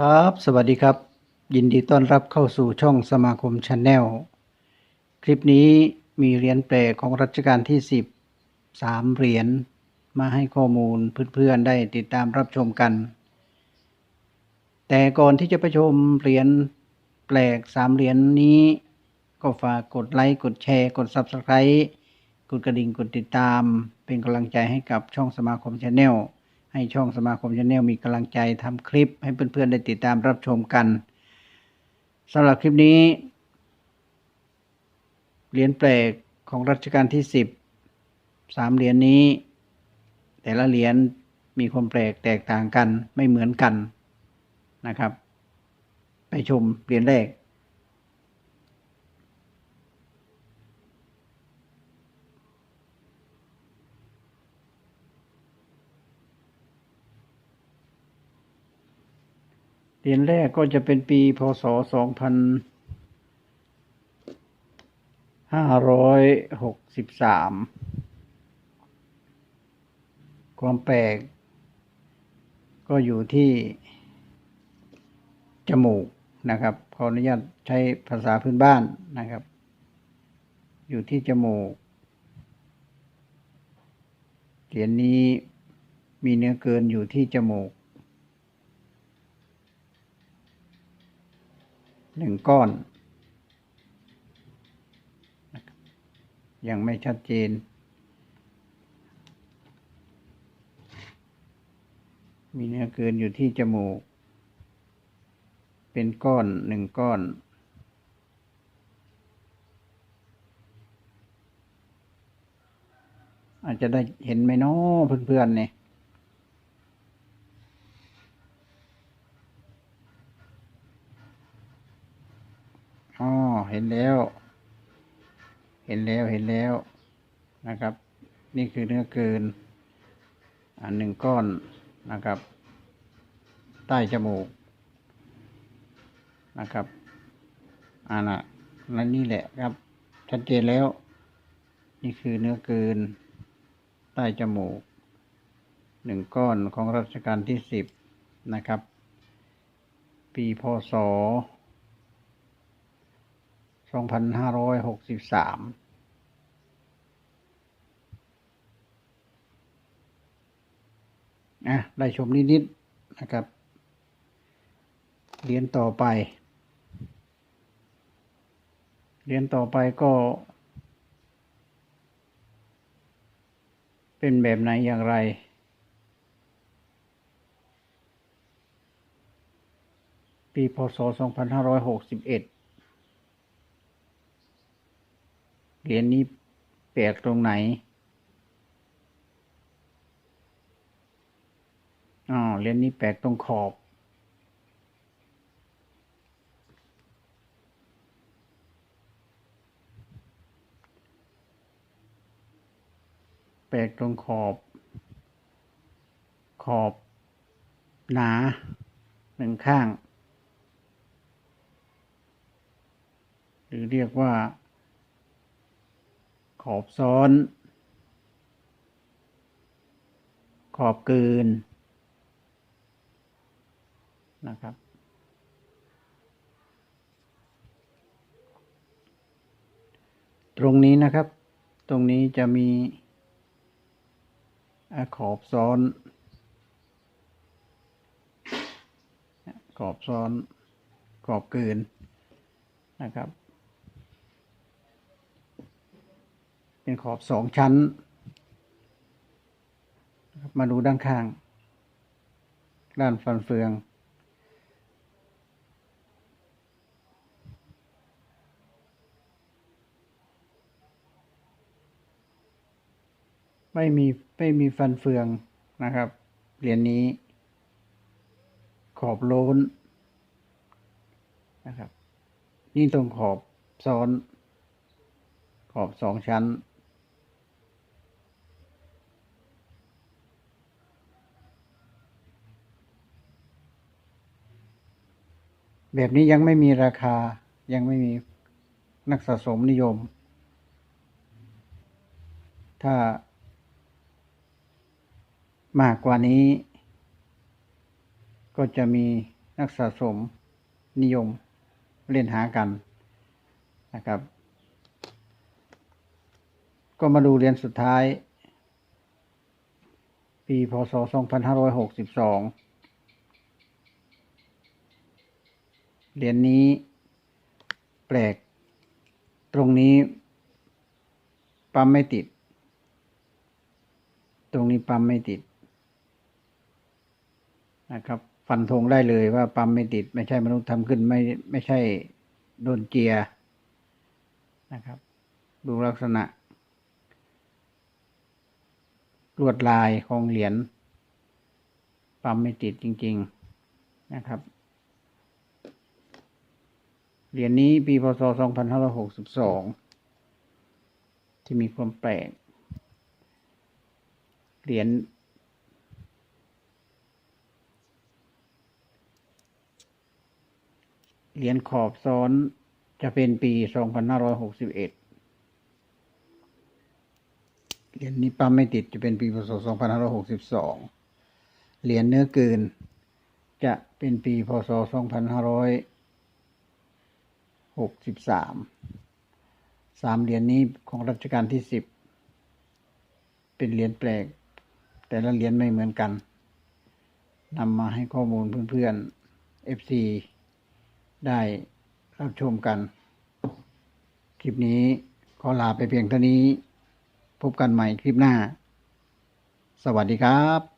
ครับ สวัสดีครับ ยินดีต้อนรับเข้าสู่ช่องสมาคมชาแนลคลิปนี้มีเหรียญแปลของรัชกาลที่ 10สามเหรียญมาให้ข้อมูลเพื่อนๆได้ติดตามรับชมกัน แต่ก่อนที่จะไปชมเหรียญแปลกสามเหรียญนี้ ก็ฝากกดไลค์กดแชร์ กด Subscribe กดกระดิ่งกดติดตาม เป็นกำลังใจให้กับช่องสมาคมชาแนล ให้ช่องสมาคมชาแนลมีกำลังใจทำคลิปให้เพื่อนๆได้ติดตามรับชมกันสำหรับคลิปนี้ เหรียญแปลกของรัชกาลที่สิบสามเหรียญนี้ แต่ละเหรียญมีความแปลกแตกต่างกันไม่เหมือนกันนะครับ ไปชมเหรียญแรก เหรียญแรกก็จะเป็นปีพศสองพันห้าร้อยหกสิบสามความแปลก ก็อยู่ที่ จมูกนะครับขออนุญาตใช้ภาษาพื้นบ้านนะครับ อยู่ที่จมูกเหรียญนี้มีเนื้อเกินอยู่ที่จมูก หนึ่งก้อน ยังไม่ชัดเจน มีเนื้อเกินอยู่ที่จมูก เป็นก้อนหนึ่งก้อนอาจจะได้เห็นไหมเนาะเพื่อนๆเนี่ย อ๋อ เห็นแล้ว เห็นแล้วเห็นแล้วนะครับ นี่คือเนื้อเกินอันหนึ่งก้อนนะครับ ใต้จมูกนะครับอันน่ะนั่นนี่แหละครับ ชัดเจนแล้ว นี่คือเนื้อเกินใต้จมูกหนึ่งก้อนของรัชกาลที่สิบนะครับ ปีพศ 2,563นะได้ชมนิดๆนะครับ เรียนต่อไป เรียนต่อไปก็ เป็นแบบไหนอย่างไร ปีพศ 2561 เหรียญนี้แปลกตรงไหนอ๋อเหรียญนี้แปลกตรงขอบ แปลกตรงขอบ ขอบ หนาหนึ่งข้าง หรือเรียกว่า ขอบซ้อน ขอบเกินนะครับ ตรงนี้นะครับ ตรงนี้จะมีอขอบซ้อน ขอบซ้อน ขอบเกินนะครับ เป็นขอบสองชั้น มาดูด้านข้าง ด้านฟันเฟือง ไม่มีไม่มีฟันเฟืองนะครับ เหรียญนี้ ขอบโล้นนะครับ นี่ตรงขอบซ้อนขอบสองชั้น แบบนี้ยังไม่มีราคายังไม่มีนักสะสมนิยม ถ้ามากกว่านี้ ก็จะมีนักสะสมนิยมเล่นหากันนะครับ ก็มาดูเรียญสุดท้าย ปีพศ 2562 เหรียญนี้แปลก ตรงนี้ ปั๊มไม่ติด ตรงนี้ปั๊มไม่ติดนะครับ ฟันธงได้เลยว่าปั๊มไม่ติด ไม่ใช่มนุษย์ทำขึ้นไม่ไม่ใช่โดนเจียร์นะครับ ดูลักษณะลวดลายของเหรียญปั๊มไม่ติดจริง ๆ นะครับ เหรียญนี้ปีพศ 2562 ที่มีความแปลก เหรียญเหรียญขอบซ้อนจะเป็นปี 2561เหรียญนี้ปั๊มไม่ติดจะเป็นปีพศ 2562 เหรียญเนื้อเกิน จะเป็นปีพศ 2560 2563สามสามเหรียญนี้ของรัชกาลที่10เป็นเหรียญแปลก แต่ละเหรียญไม่เหมือนกันนำมาให้ข้อมูลเพื่อนๆ FC ได้รับชมกัน คลิปนี้ขอลาไปเพียงเท่านี้ พบกันใหม่คลิปหน้า สวัสดีครับ